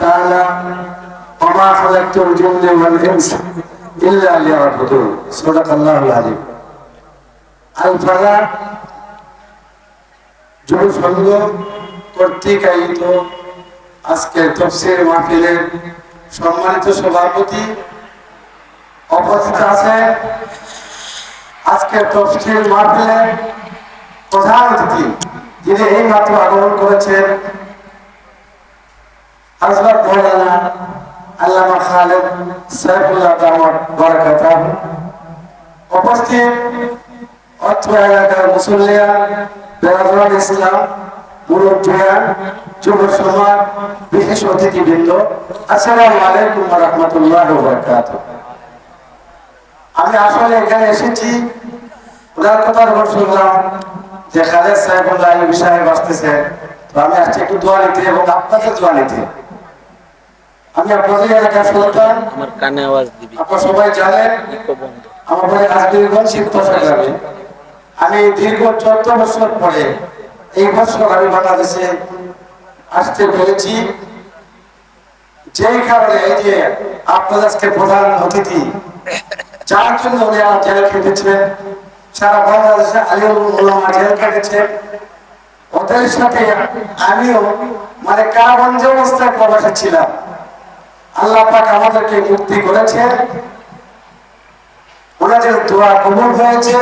تعالى وما خلقت الجن والإنس إلا ليعبدون صدق الله العظيم الفلاح যুব সংঘ কর্তৃক আয়োজিত আজকে তফসির মাহফিলের সম্মানিত সভাপতি উপস্থিত আছে আজকে তফসির মাহফিলের প্রধান অতিথি যিনি এই মাত্র আগমন করেছেন হযরত মৌলানা আল্লামা খালেদ সাইফুল্লাহ দামত বরকাতা উপস্থিত অর্থ এলাকার মুসল্লিয়া বেরাদুল ইসলাম বিশেষ অতিথিবৃন্দ, আসসালামু আমি আসলে এখানে এসেছি, ওনার কথা শুনলাম যে খালেদ সাহেবুল্লাহ বাঁচতেছেন তো আমি আসছি একটু দোয়া নিতে এবং আপনাদের দোয়া নিতে। আমি আপনাদের এলাকার সন্তান আমার কানে আওয়াজ দিবি। আপনারা সবাই জানেন আমার বাড়ি রাজবীরগঞ্জ শিবতসা গ্রামে আমি দীর্ঘ চোদ্দ বছর পরে এই বছর আমি বাংলাদেশে আসতে পেরেছি। যেই কারণে এই যে আপনাদের আজকে প্রধান অতিথি যার জন্য উনি আমার জেল খেটেছেন সারা বাংলাদেশে আলিউল জেল খেটেছেন ওদের সাথে আমিও মানে কারাবন্ধ অবস্থায় প্রবাসে ছিলাম। আল্লাহ পাক আমাদেরকে মুক্তি করেছেন। ওনাদের দোয়া কবুল হয়েছে।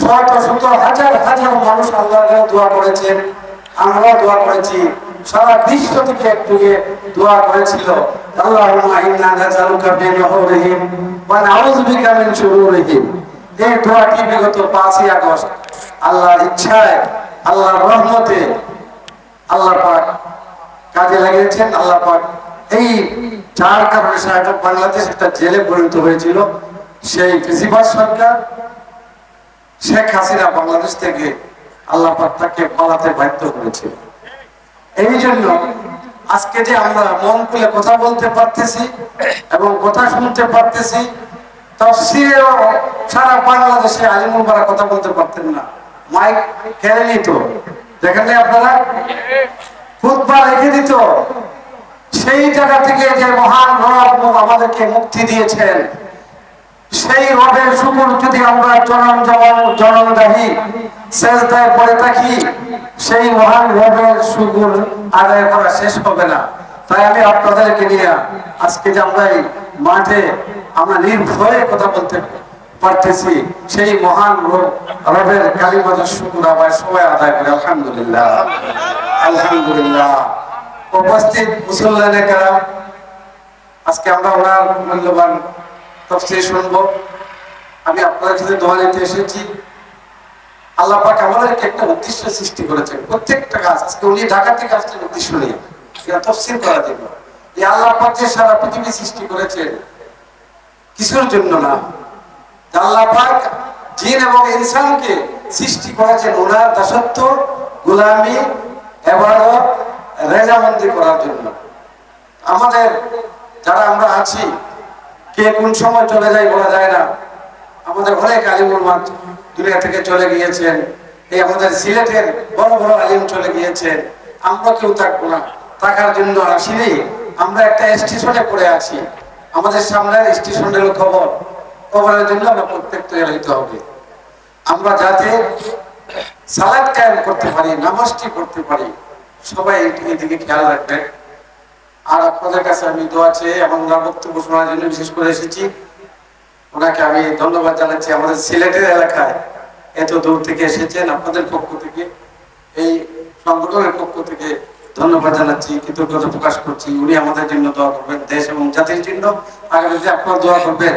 শত শত হাজার হাজার মানুষ আল্লাহ দোয়া করেছেন। আমরাও দোয়া করেছি। সারা বিশ্ব থেকে একটু দোয়া করেছিল। আল্লাহুম্মা ইন্না নাজালুকা ফি নুহুরিহিম ওয়া নাউযু বিকা মিন শুরুরিহিম। এই দোয়াটি বিগত 5ই আগস্ট। আল্লাহর ইচ্ছায় আল্লাহর রহমতে আল্লাহ পাক কাজে লাগিয়েছেন, আল্লাহ পাক এই যার কারণে সারা বাংলাদেশ একটা জেলে পরিণত হয়েছিল, সেই ফেসিবাদ সরকার শেখ হাসিনা বাংলাদেশ থেকে আল্লাহ পাক তাকে পালাতে বাধ্য করেছিল এই জন্য আজকে যে আমরা মন খুলে কথা বলতে পারতেছি এবং কথা শুনতে পারতেছি, তফসিরেও সারা বাংলাদেশে আলিমুল বারা কথা বলতে পারতেন না। মাইক কেড়ে নিত। নাই আপনারা রেখে দিত, সেই জায়গা থেকে যে মহান রব আমাদেরকে মুক্তি দিয়েছেন, সেই রবের যদি আমরা জনম জনম শেষদায় পড়ে থাকি, সেই মহান রবের শুকুর আদায় করা শেষ হবে না। তাই আমি আপনাদেরকে নিয়ে আজকে যে আমরা মাঠে আমরা নির্ভয়ে কথা বলতে পারতেছি সেই মহান রব, রবের কালিমাদের শুকুর আবার সবাই আদায় করে, আলহামদুলিল্লাহ। আলহামদুলিল্লাহ। উপস্থিত মুসল্লানে কারাম, আজকে আমরা ওনার মূল্যবান তফসির শুনব। আমি আপনাদের সাথে দোয়া নিতে এসেছি। আল্লাহ পাক আমাদেরকে একটা উদ্দেশ্য সৃষ্টি করেছেন। প্রত্যেকটা কাজ, আজকে উনি ঢাকা থেকে আসছেন উদ্দেশ্য নিয়ে। এটা তফসির করার জন্য। এই আল্লাহ পাক যে সারা পৃথিবী সৃষ্টি করেছেন, কিছুর জন্য না। আল্লাহ পাক জিন এবং ইনসানকে সৃষ্টি করেছেন ওনার দাসত্ব, গোলামি এবারত রেজামন্দি করার জন্য। আমাদের যারা আমরা আছি, কে কোন সময় চলে যায় বলা যায় না। আমাদের অনেক আলিমুল মাত দুনিয়া থেকে চলে গিয়েছেন। এই আমাদের সিলেটের বড় বড় আলিম চলে গিয়েছেন। আমরা কেউ থাকব না। থাকার জন্য আসিনি। আমরা একটা স্টেশনে পড়ে আছি। আমাদের সামনের স্টেশনের খবর। খবরের জন্য আমরা প্রত্যেক তৈরি হবে। আমরা যাতে সালাদ কায়েম করতে পারি, নামাজটি করতে পারি, সবাই এই দিকে খেয়াল রাখবেন আর আপনাদের কাছে আমি দোয়া চেয়ে এবং বক্তব্য শোনার জন্য বিশেষ করে এসেছি। ওনাকে আমি ধন্যবাদ জানাচ্ছি। আমাদের সিলেটের এলাকায় এত দূর থেকে এসেছেন আপনাদের পক্ষ থেকে। এই সংগঠনের পক্ষ থেকে ধন্যবাদ জানাচ্ছি, কৃতজ্ঞতা প্রকাশ করছি। উনি আমাদের জন্য দোয়া করবেন, দেশ এবং জাতির জন্য। আগামীতে আপনারা দোয়া করবেন।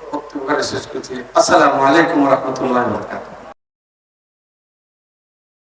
করে শেষ করছি। আসসালামু আলাইকুম রহমতুল্লাহ বরকাত